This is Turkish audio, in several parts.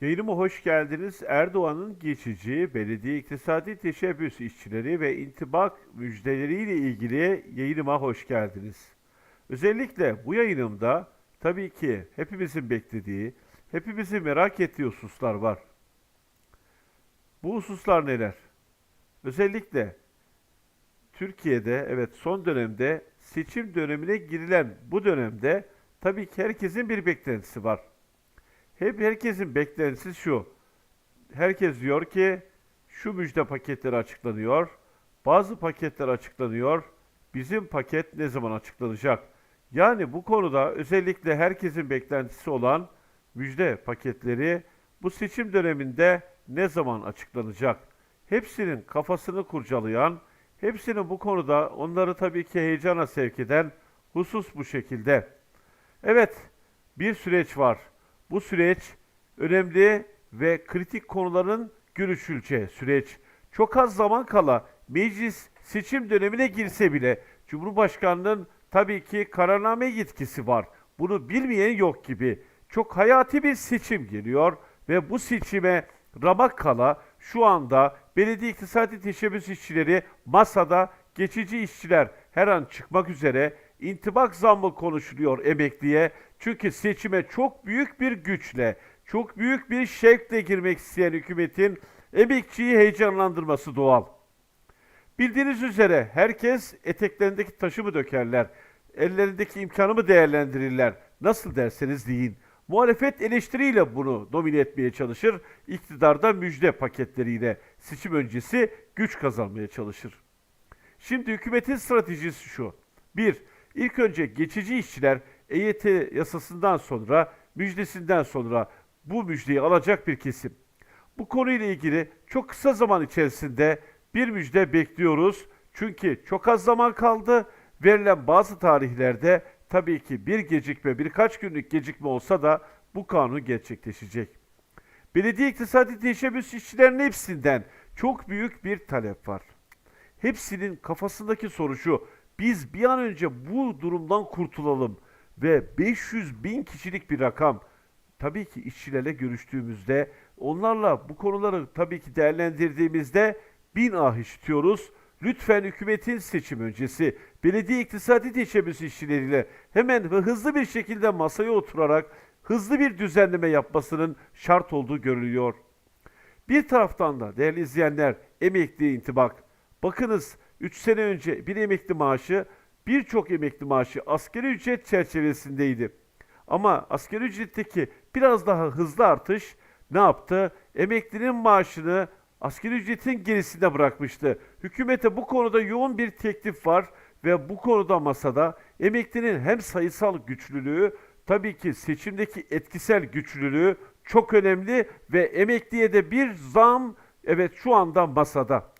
Yayınıma hoş geldiniz. Erdoğan'ın geçici belediye iktisadi teşebbüs işçileri ve intibak müjdeleriyle ilgili yayınıma hoş geldiniz. Özellikle bu yayınımda tabii ki hepimizin beklediği, hepimizin merak ettiği hususlar var. Bu hususlar neler? Özellikle Türkiye'de evet son dönemde seçim dönemine girilen bu dönemde tabii ki herkesin bir beklentisi var. Hep herkesin beklentisi şu. Herkes diyor ki şu müjde paketleri açıklanıyor. Bazı paketler açıklanıyor. Bizim paket ne zaman açıklanacak? Yani bu konuda özellikle herkesin beklentisi olan müjde paketleri bu seçim döneminde ne zaman açıklanacak? Hepsinin kafasını kurcalayan, hepsinin bu konuda onları tabii ki heyecana sevk eden husus bu şekilde. Evet, bir süreç var. Bu süreç önemli ve kritik konuların görüşüleceği süreç. Çok az zaman kala meclis seçim dönemine girse bile Cumhurbaşkanının tabii ki kararname yetkisi var. Bunu bilmeyen yok gibi. Çok hayati bir seçim geliyor ve bu seçime ramak kala şu anda belediye iktisadi teşebbüs işçileri masada geçici işçiler her an çıkmak üzere intibak zammı konuşuluyor emekliye. Çünkü seçime çok büyük bir güçle, çok büyük bir şevkle girmek isteyen hükümetin emekçiyi heyecanlandırması doğal. Bildiğiniz üzere herkes eteklerindeki taşı mı dökerler, ellerindeki imkanı mı değerlendirirler, nasıl derseniz deyin. Muhalefet eleştiriyle bunu domine etmeye çalışır, iktidarda müjde paketleriyle seçim öncesi güç kazanmaya çalışır. Şimdi hükümetin stratejisi şu. 1. İlk önce geçici işçiler EYT yasasından sonra, müjdesinden sonra bu müjdeyi alacak bir kesim. Bu konuyla ilgili çok kısa zaman içerisinde bir müjde bekliyoruz. Çünkü çok az zaman kaldı. Verilen bazı tarihlerde tabii ki bir gecikme, birkaç günlük gecikme olsa da bu kanun gerçekleşecek. Belediye iktisadi teşebbüs işçilerinin hepsinden çok büyük bir talep var. Hepsinin kafasındaki soru şu. Biz bir an önce bu durumdan kurtulalım ve 500 bin kişilik bir rakam. Tabii ki işçilerle görüştüğümüzde onlarla bu konuları tabii ki değerlendirdiğimizde bin ah işitiyoruz. Lütfen hükümetin seçim öncesi belediye iktisadi teşebbüs işçileriyle hemen ve hızlı bir şekilde masaya oturarak hızlı bir düzenleme yapmasının şart olduğu görülüyor. Bir taraftan da değerli izleyenler emekli intibak. Bakınız 3 sene önce bir emekli maaşı birçok emekli maaşı asgari ücret çerçevesindeydi. Ama asgari ücretteki biraz daha hızlı artış ne yaptı? Emeklinin maaşını asgari ücretin gerisinde bırakmıştı. Hükümete bu konuda yoğun bir teklif var ve bu konuda masada emeklinin hem sayısal güçlülüğü tabii ki seçimdeki etkisel güçlülüğü çok önemli ve emekliye de bir zam evet şu anda masada.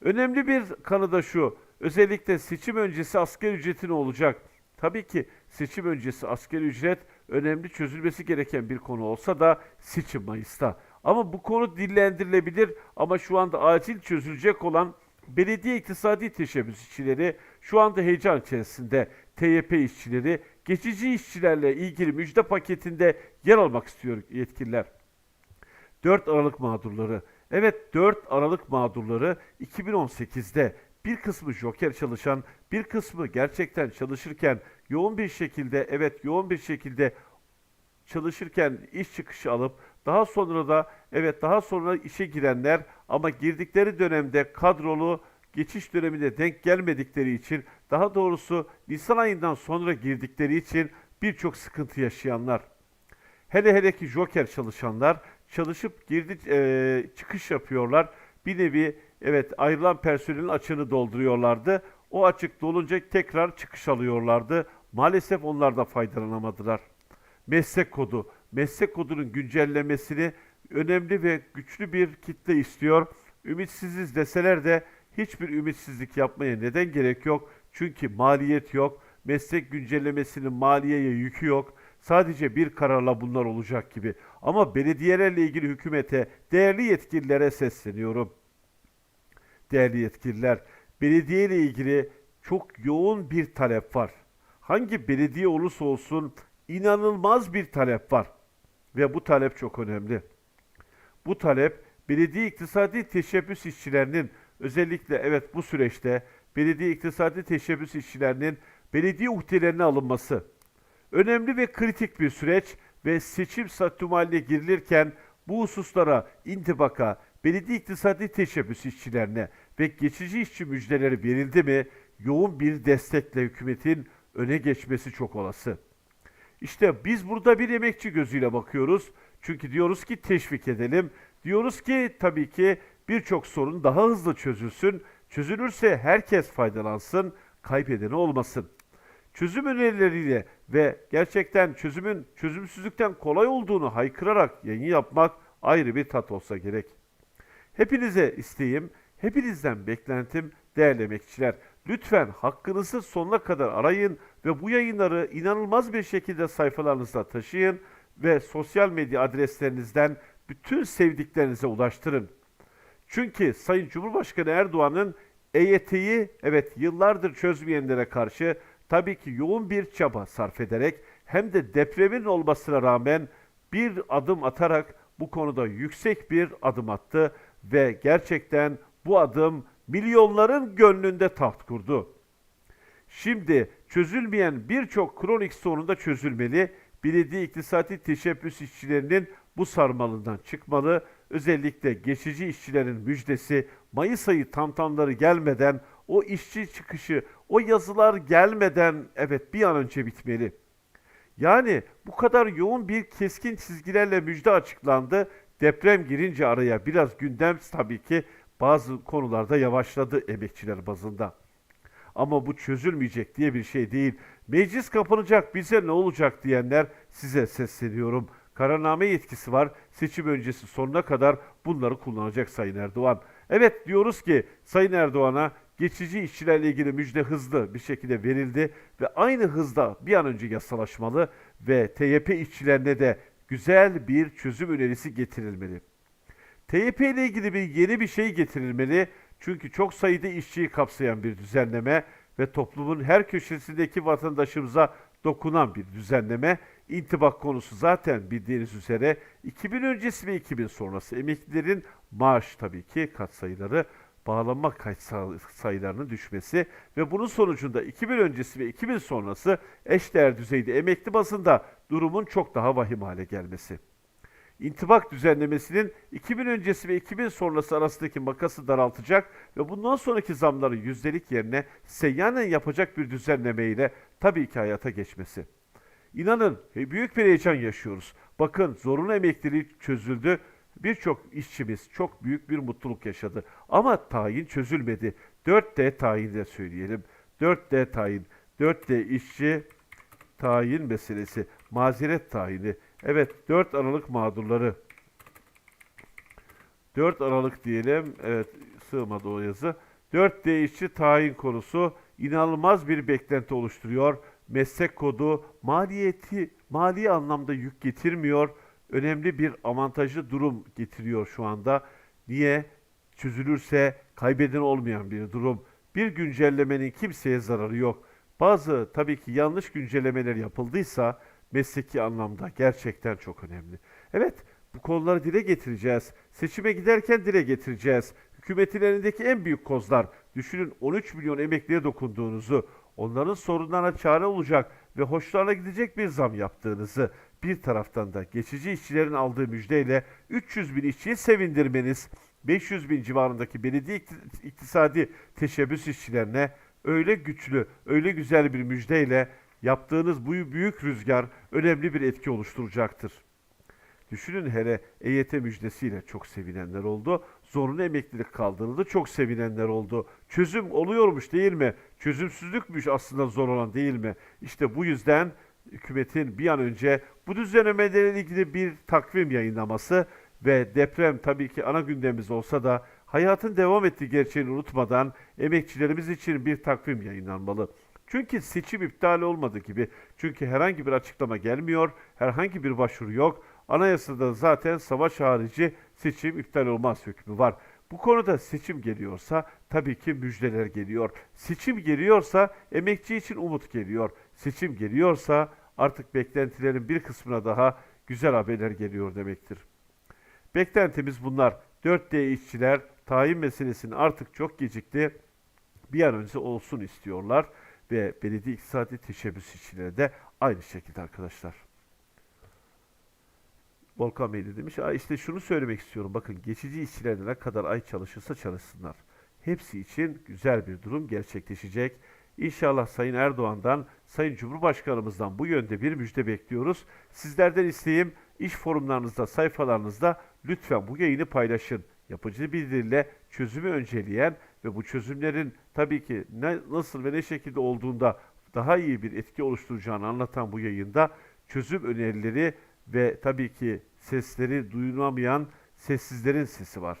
Önemli bir kanı da şu. Özellikle seçim öncesi asgari ücreti ne olacak? Tabii ki seçim öncesi asgari ücret önemli çözülmesi gereken bir konu olsa da seçim Mayıs'ta. Ama bu konu dillendirilebilir ama şu anda acil çözülecek olan belediye iktisadi teşebbüs işçileri şu anda heyecan içerisinde. TYP işçileri geçici işçilerle ilgili müjde paketinde yer almak istiyor yetkililer. 4 Aralık mağdurları. Evet 4 Aralık mağdurları 2018'de bir kısmı joker çalışan, bir kısmı gerçekten çalışırken yoğun bir şekilde evet yoğun bir şekilde çalışırken iş çıkışı alıp daha sonra da evet daha sonra işe girenler ama girdikleri dönemde kadrolu geçiş dönemine denk gelmedikleri için daha doğrusu Nisan ayından sonra girdikleri için birçok sıkıntı yaşayanlar. Hele hele ki joker çalışanlar çalışıp girdi e, çıkış yapıyorlar. Bir nevi evet ayrılan personelin açığını dolduruyorlardı. O açık dolunca tekrar çıkış alıyorlardı. Maalesef onlar da faydalanamadılar. Meslek kodu. Meslek kodunun güncellemesini önemli ve güçlü bir kitle istiyor. Ümitsiziz deseler de hiçbir ümitsizlik yapmaya neden gerek yok. Çünkü maliyet yok. Meslek güncellemesinin maliyeye yükü yok. Sadece bir kararla bunlar olacak gibi. Ama belediyelerle ilgili hükümete, değerli yetkililere sesleniyorum. Değerli yetkililer, belediye ile ilgili çok yoğun bir talep var. Hangi belediye olursa olsun inanılmaz bir talep var. ve bu talep çok önemli. Bu talep belediye iktisadi teşebbüs işçilerinin özellikle evet bu süreçte belediye iktisadi teşebbüs işçilerinin belediye uhdelerine alınması önemli ve kritik bir süreç ve seçim sattumaline girilirken bu hususlara intibaka, belediye iktisadi teşebbüs işçilerine ve geçici işçi müjdeleri verildi mi yoğun bir destekle hükümetin öne geçmesi çok olası. İşte biz burada bir emekçi gözüyle bakıyoruz. Çünkü diyoruz ki teşvik edelim. Diyoruz ki tabii ki birçok sorun daha hızlı çözülsün. Çözülürse herkes faydalansın, kaybedeni olmasın. Çözüm önerileriyle ve gerçekten çözümün çözümsüzlükten kolay olduğunu haykırarak yayın yapmak ayrı bir tat olsa gerek. Hepinize isteğim, hepinizden beklentim değerli emekçiler. Lütfen hakkınızı sonuna kadar arayın ve bu yayınları inanılmaz bir şekilde sayfalarınızda taşıyın ve sosyal medya adreslerinizden bütün sevdiklerinize ulaştırın. Çünkü Sayın Cumhurbaşkanı Erdoğan'ın EYT'yi evet yıllardır çözmeyenlere karşı tabii ki yoğun bir çaba sarf ederek hem de depremin olmasına rağmen bir adım atarak bu konuda yüksek bir adım attı ve gerçekten bu adım milyonların gönlünde taht kurdu. Şimdi çözülmeyen birçok kronik sorun da çözülmeli. Belediye iktisadi teşebbüs işçilerinin bu sarmalından çıkmalı. Özellikle geçici işçilerin müjdesi Mayıs ayı tamtamları gelmeden o işçi çıkışı, o yazılar gelmeden evet bir an önce bitmeli. Yani bu kadar yoğun bir keskin çizgilerle müjde açıklandı. Deprem girince araya biraz gündem tabii ki bazı konularda yavaşladı emekçiler bazında. Ama bu çözülmeyecek diye bir şey değil. Meclis kapanacak bize ne olacak diyenler size sesleniyorum. Kararname yetkisi var. Seçim öncesi sonuna kadar bunları kullanacak Sayın Erdoğan. Evet diyoruz ki Sayın Erdoğan'a geçici işçilerle ilgili müjde hızlı bir şekilde verildi ve aynı hızda bir an önce yasalaşmalı ve TYP işçilerine de güzel bir çözüm önerisi getirilmeli. TYP ile ilgili bir yeni bir şey getirilmeli. Çünkü çok sayıda işçiyi kapsayan bir düzenleme ve toplumun her köşesindeki vatandaşımıza dokunan bir düzenleme. İntibak konusu zaten bildiğiniz üzere 2000 öncesi ve 2000 sonrası emeklilerin maaş tabii ki katsayıları bağlanma kaç sayılarının düşmesi ve bunun sonucunda 2000 öncesi ve 2000 sonrası eşdeğer düzeyde emekli bazında durumun çok daha vahim hale gelmesi. İntibak düzenlemesinin 2000 öncesi ve 2000 sonrası arasındaki makası daraltacak ve bundan sonraki zamları yüzdelik yerine seyyanen yapacak bir düzenlemeyle tabii ki hayata geçmesi. İnanın büyük bir heyecan yaşıyoruz. Bakın zorunlu emekliliği çözüldü. Birçok işçimiz çok büyük bir mutluluk yaşadı. Ama tayin çözülmedi. 4D tayin de söyleyelim. 4D tayin. 4D işçi tayin meselesi. Mazeret tayini. Evet 4 Aralık mağdurları. 4 Aralık diyelim. Evet sığmadı o yazı. 4D işçi tayin konusu inanılmaz bir beklenti oluşturuyor. Meslek kodu maliyeti mali anlamda yük getirmiyor. Önemli bir avantajlı durum getiriyor şu anda. Niye? Çözülürse kaybeden olmayan bir durum. Bir güncellemenin kimseye zararı yok. Bazı tabii ki yanlış güncellemeler yapıldıysa mesleki anlamda gerçekten çok önemli. Evet, bu konuları dile getireceğiz. Seçime giderken dile getireceğiz. Hükümetin elindeki en büyük kozlar. Düşünün 13 milyon emekliye dokunduğunuzu, onların sorunlarına çare olacak ve hoşlarına gidecek bir zam yaptığınızı, bir taraftan da geçici işçilerin aldığı müjdeyle 300 bin işçiyi sevindirmeniz, 500 bin civarındaki belediye iktisadi teşebbüs işçilerine öyle güçlü, öyle güzel bir müjdeyle yaptığınız bu büyük rüzgar önemli bir etki oluşturacaktır. Düşünün hele EYT müjdesiyle çok sevinenler oldu. Zorunlu emeklilik kaldırıldı. Çok sevinenler oldu. Çözüm oluyormuş değil mi? Çözümsüzlükmüş aslında zor olan değil mi? İşte bu yüzden hükümetin bir an önce bu düzenlemelerle ilgili bir takvim yayınlaması ve deprem tabii ki ana gündemimiz olsa da hayatın devam ettiği gerçeğini unutmadan emekçilerimiz için bir takvim yayınlanmalı. Çünkü seçim iptal olmadı gibi. Çünkü herhangi bir açıklama gelmiyor, herhangi bir başvuru yok. Anayasada zaten savaş harici seçim iptal olmaz hükmü var. Bu konuda seçim geliyorsa tabii ki müjdeler geliyor. Seçim geliyorsa emekçi için umut geliyor. Seçim geliyorsa artık beklentilerin bir kısmına daha güzel haberler geliyor demektir. Beklentimiz bunlar. 4D işçiler tayin meselesini artık çok gecikti. Bir an önce olsun istiyorlar ve belediye iktisadi teşebbüs işçileri de aynı şekilde arkadaşlar. Volkan Bey de demiş, "Aa, işte şunu söylemek istiyorum. Bakın geçici işçiler ne kadar ay çalışırsa çalışsınlar. Hepsi için güzel bir durum gerçekleşecek. İnşallah Sayın Erdoğan'dan, Sayın Cumhurbaşkanımızdan bu yönde bir müjde bekliyoruz. Sizlerden isteğim iş forumlarınızda, sayfalarınızda lütfen bu yayını paylaşın. Yapıcı bildiriyle çözümü önceleyen ve bu çözümlerin tabii ki ne, nasıl ve ne şekilde olduğunda daha iyi bir etki oluşturacağını anlatan bu yayında çözüm önerileri ve tabii ki sesleri duyulamayan sessizlerin sesi var.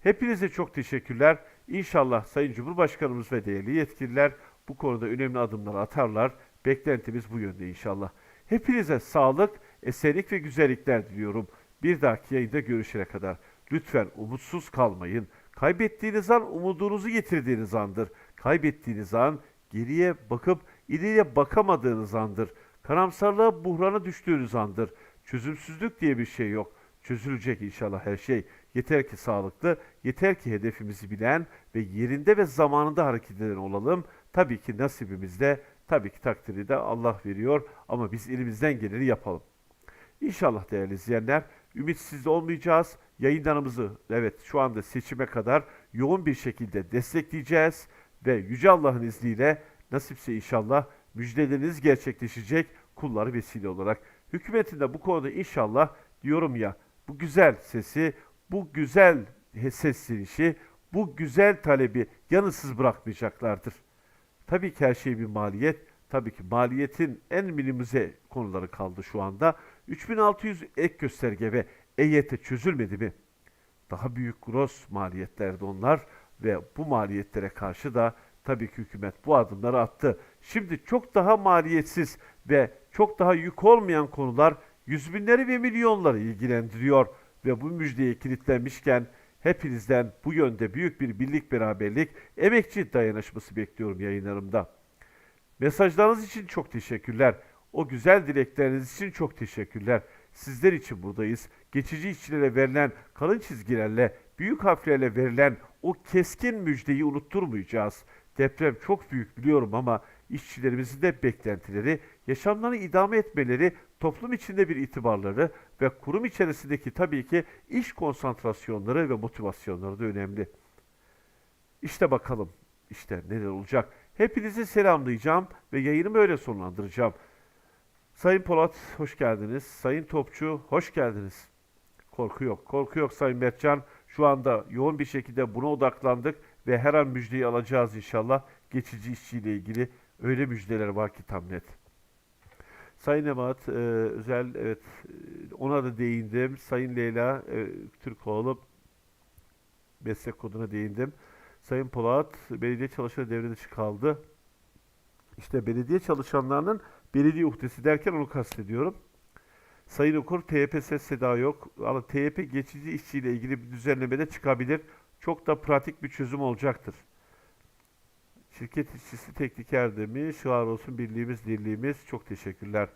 Hepinize çok teşekkürler. İnşallah Sayın Cumhurbaşkanımız ve değerli yetkililer bu konuda önemli adımlar atarlar. Beklentimiz bu yönde inşallah. Hepinize sağlık, esenlik ve güzellikler diliyorum. Bir dahaki yayında görüşene kadar. Lütfen umutsuz kalmayın. Kaybettiğiniz an umudunuzu getirdiğiniz andır. Kaybettiğiniz an geriye bakıp ileriye bakamadığınız andır. Karamsarlığa, buhrana düştüğünüz andır. Çözümsüzlük diye bir şey yok. Çözülecek inşallah her şey. Yeter ki sağlıklı, yeter ki hedefimizi bilen ve yerinde ve zamanında hareket eden olalım. Tabii ki nasibimizde, tabii ki takdiri de Allah veriyor ama biz elimizden geleni yapalım. İnşallah değerli izleyenler, ümitsiz olmayacağız. Yayınlarımızı evet şu anda seçime kadar yoğun bir şekilde destekleyeceğiz ve Yüce Allah'ın izniyle nasipse inşallah müjdeleriniz gerçekleşecek kulları vesile olarak. Hükümetin de bu konuda inşallah diyorum ya bu güzel sesi, bu güzel seslenişi, bu güzel talebi yanısız bırakmayacaklardır. Tabii ki her şey bir maliyet. Tabii ki maliyetin en minimize konuları kaldı şu anda. 3600 ek gösterge ve EYT çözülmedi mi? Daha büyük gross maliyetlerdi onlar ve bu maliyetlere karşı da tabii ki hükümet bu adımları attı. Şimdi çok daha maliyetsiz ve çok daha yük olmayan konular yüz binleri ve milyonları ilgilendiriyor ve bu müjdeye kilitlenmişken hepinizden bu yönde büyük bir birlik beraberlik, emekçi dayanışması bekliyorum yayınlarımda. Mesajlarınız için çok teşekkürler. O güzel dilekleriniz için çok teşekkürler. Sizler için buradayız. Geçici işçilere verilen kalın çizgilerle, büyük harflerle verilen o keskin müjdeyi unutturmayacağız. Deprem çok büyük biliyorum ama işçilerimizin de beklentileri, yaşamlarını idame etmeleri, toplum içinde bir itibarları ve kurum içerisindeki tabii ki iş konsantrasyonları ve motivasyonları da önemli. İşte bakalım işte neler olacak. Hepinizi selamlayacağım ve yayınımı öyle sonlandıracağım. Sayın Polat hoş geldiniz. Sayın Topçu hoş geldiniz. Korku yok. Korku yok Sayın Mertcan. Şu anda yoğun bir şekilde buna odaklandık ve her an müjdeyi alacağız inşallah. Geçici işçiyle ilgili öyle müjdeler var ki tam net. Sayın Emat, e, özel evet e, ona da değindim. Sayın Leyla e, Türkoğlu meslek koduna değindim. Sayın Polat, belediye çalışanı devre dışı kaldı. İşte belediye çalışanlarının belediye uhdesi derken onu kastediyorum. Sayın Okur, TYP seda yok. Ama TYP geçici işçiyle ilgili bir düzenlemede çıkabilir. Çok da pratik bir çözüm olacaktır. Şirket işçisi tekniker demiş. Var olsun birliğimiz, dirliğimiz. Çok teşekkürler.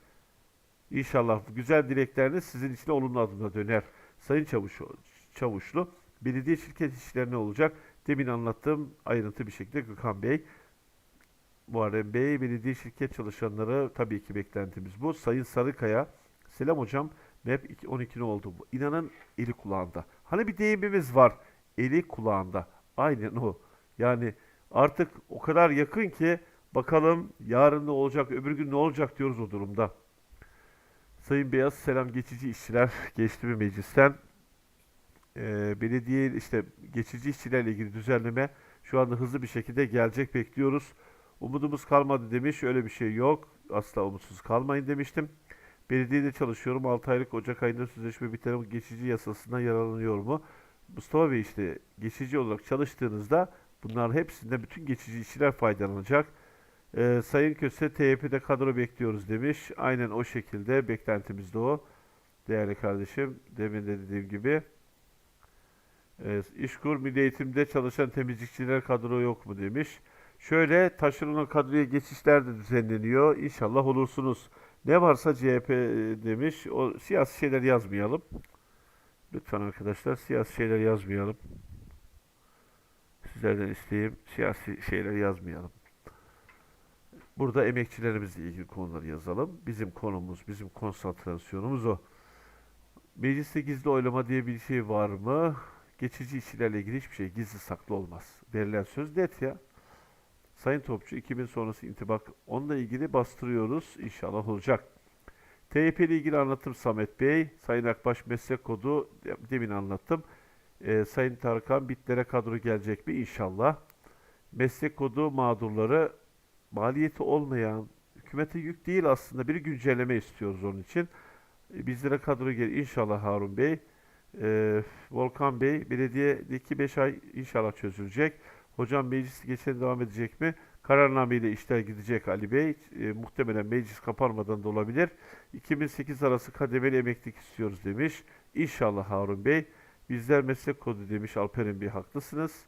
İnşallah güzel dilekleriniz sizin için olumlu adımla döner. Sayın Çavuş, Çavuşlu, belediye şirket işçileri ne olacak? Demin anlattığım ayrıntı bir şekilde Gökhan Bey. Muharrem Bey, belediye şirket çalışanları tabii ki beklentimiz bu. Sayın Sarıkaya, selam hocam. MEP 12 ne oldu? bu? İnanın eli kulağında. Hani bir deyimimiz var. Eli kulağında. Aynen o. Yani artık o kadar yakın ki bakalım yarın ne olacak, öbür gün ne olacak diyoruz o durumda. Sayın Beyaz, selam geçici işçiler geçti bir meclisten. Ee, belediye işte geçici işçilerle ilgili düzenleme şu anda hızlı bir şekilde gelecek bekliyoruz. Umudumuz kalmadı demiş. Öyle bir şey yok. Asla umutsuz kalmayın demiştim. Belediyede çalışıyorum. 6 aylık Ocak ayında sözleşme biten geçici yasasından yararlanıyor mu? Mustafa Bey işte geçici olarak çalıştığınızda bunların hepsinde bütün geçici işçiler faydalanacak. Ee, Sayın Köse TYP'de kadro bekliyoruz demiş. Aynen o şekilde beklentimiz de o. Değerli kardeşim demin de dediğim gibi. Ee, İşkur Milli Eğitim'de çalışan temizlikçiler kadro yok mu demiş. Şöyle taşeron kadroya geçişler de düzenleniyor. İnşallah olursunuz. Ne varsa CHP demiş. O siyasi şeyler yazmayalım. Lütfen arkadaşlar siyasi şeyler yazmayalım. Sizlerden isteğim siyasi şeyler yazmayalım. Burada emekçilerimizle ilgili konuları yazalım. Bizim konumuz, bizim konsantrasyonumuz o. Mecliste gizli oylama diye bir şey var mı? Geçici işçilerle ilgili hiçbir şey gizli saklı olmaz. Verilen söz net ya. Sayın Topçu 2000 sonrası intibak onunla ilgili bastırıyoruz. İnşallah olacak. TYP ile ilgili anlatım Samet Bey. Sayın Akbaş meslek kodu demin anlattım. Ee, Sayın Tarkan bitlere kadro gelecek mi? İnşallah. Meslek kodu mağdurları maliyeti olmayan, hükümete yük değil aslında bir güncelleme istiyoruz onun için. E, Bizlere kadro gelir inşallah Harun Bey. Ee, Volkan Bey, belediyedeki 5 ay inşallah çözülecek. Hocam meclis geçen devam edecek mi? Kararnameyle işler gidecek Ali Bey. E, muhtemelen meclis kapanmadan da olabilir. 2008 arası kademeli emeklilik istiyoruz demiş. İnşallah Harun Bey. Bizler meslek kodu demiş Alperen Bey haklısınız.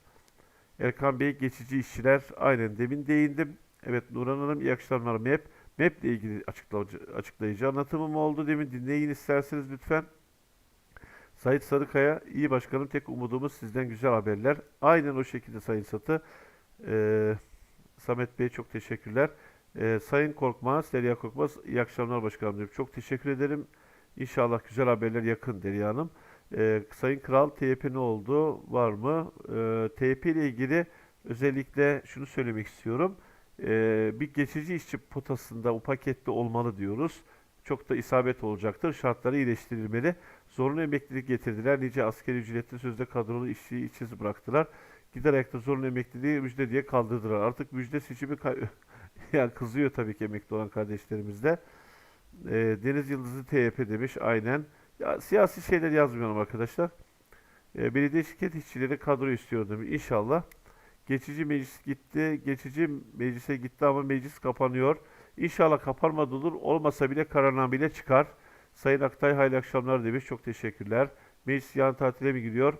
Erkan Bey geçici işçiler aynen demin değindim. Evet Nurhan Hanım iyi akşamlar MEP. MEP ile ilgili açıklayıcı, açıklayıcı anlatımım oldu demin dinleyin isterseniz lütfen. Sayın Sarıkaya, iyi başkanım tek umudumuz sizden güzel haberler. Aynen o şekilde Sayın Satı. Ee, Samet Bey çok teşekkürler. Ee, Sayın Korkmaz, Derya Korkmaz, iyi akşamlar başkanım diyorum. Çok teşekkür ederim. İnşallah güzel haberler yakın Derya Hanım. Ee, Sayın Kral, TYP ne oldu? Var mı? Ee, TYP ile ilgili özellikle şunu söylemek istiyorum. Ee, bir geçici işçi potasında o pakette olmalı diyoruz. Çok da isabet olacaktır. Şartları iyileştirilmeli. Zorunlu emeklilik getirdiler. Nice askeri ücretli sözde kadrolu işçiyi işsiz bıraktılar. Giderek de zorunlu emekliliği müjde diye kaldırdılar. Artık müjde seçimi yani kızıyor tabii ki emekli olan kardeşlerimiz de. Ee, Deniz Yıldızı TYP demiş aynen. Ya, siyasi şeyler yazmıyorum arkadaşlar. Ee, belediye şirket işçileri kadro istiyor demiş. İnşallah. Geçici meclis gitti. Geçici meclise gitti ama meclis kapanıyor. İnşallah kapanmadı olur. Olmasa bile kararnameyle çıkar. Sayın Aktay hayırlı akşamlar demiş. Çok teşekkürler. Meclis yarın tatile mi gidiyor?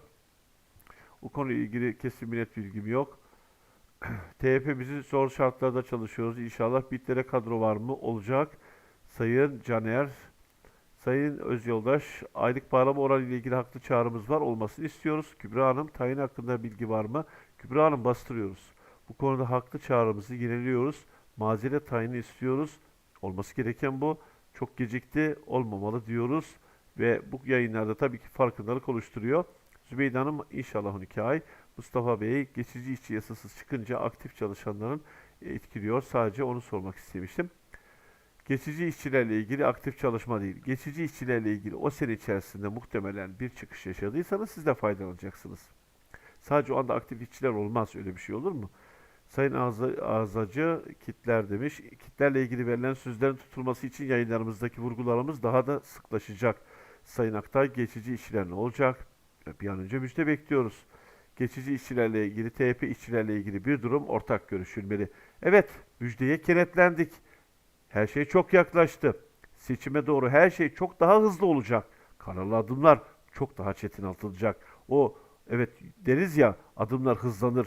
O konuyla ilgili kesin bir net bilgim yok. TYP bizi zor şartlarda çalışıyoruz. İnşallah bitlere kadro var mı? Olacak. Sayın Caner, Sayın Özyoldaş, aylık bağlama oranı ile ilgili haklı çağrımız var. Olmasını istiyoruz. Kübra Hanım, tayin hakkında bilgi var mı? Kübra Hanım bastırıyoruz. Bu konuda haklı çağrımızı yeniliyoruz. Mazeret tayini istiyoruz. Olması gereken bu. Çok gecikti, olmamalı diyoruz. Ve bu yayınlarda tabii ki farkındalık oluşturuyor. Zübeyde Hanım inşallah 12 ay. Mustafa Bey geçici işçi yasasız çıkınca aktif çalışanların etkiliyor. Sadece onu sormak istemiştim. Geçici işçilerle ilgili aktif çalışma değil. Geçici işçilerle ilgili o sene içerisinde muhtemelen bir çıkış yaşadıysanız siz de faydalanacaksınız. Sadece o anda aktif işçiler olmaz. Öyle bir şey olur mu? Sayın Ağza- Ağzacı kitler demiş. Kitlerle ilgili verilen sözlerin tutulması için yayınlarımızdaki vurgularımız daha da sıklaşacak. Sayın Aktay geçici işçiler ne olacak? Bir an önce müjde bekliyoruz. Geçici işçilerle ilgili, TYP işçilerle ilgili bir durum ortak görüşülmeli. Evet, müjdeye kenetlendik. Her şey çok yaklaştı. Seçime doğru her şey çok daha hızlı olacak. Kararlı adımlar çok daha çetin atılacak. O evet deriz ya adımlar hızlanır.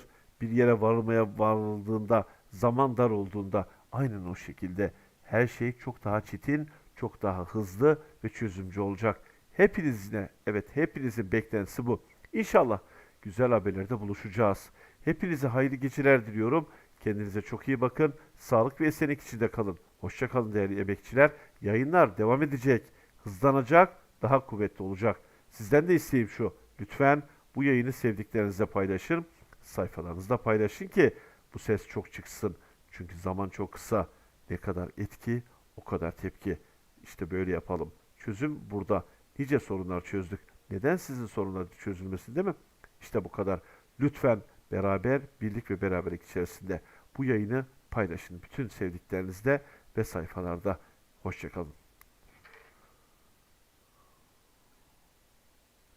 Bir yere varılmaya varıldığında, zaman dar olduğunda aynen o şekilde her şey çok daha çetin, çok daha hızlı ve çözümcü olacak. Hepinizle, evet hepinizin beklentisi bu. İnşallah güzel haberlerde buluşacağız. Hepinize hayırlı geceler diliyorum. Kendinize çok iyi bakın. Sağlık ve esenlik içinde kalın. Hoşça kalın değerli emekçiler. Yayınlar devam edecek. Hızlanacak, daha kuvvetli olacak. Sizden de isteğim şu. Lütfen bu yayını sevdiklerinizle paylaşın. Sayfalarınızda paylaşın ki bu ses çok çıksın. Çünkü zaman çok kısa. Ne kadar etki, o kadar tepki. İşte böyle yapalım. Çözüm burada. Nice sorunlar çözdük. Neden sizin sorunlar çözülmesin değil mi? İşte bu kadar. Lütfen beraber, birlik ve beraberlik içerisinde bu yayını paylaşın. Bütün sevdiklerinizle ve sayfalarda. Hoşçakalın.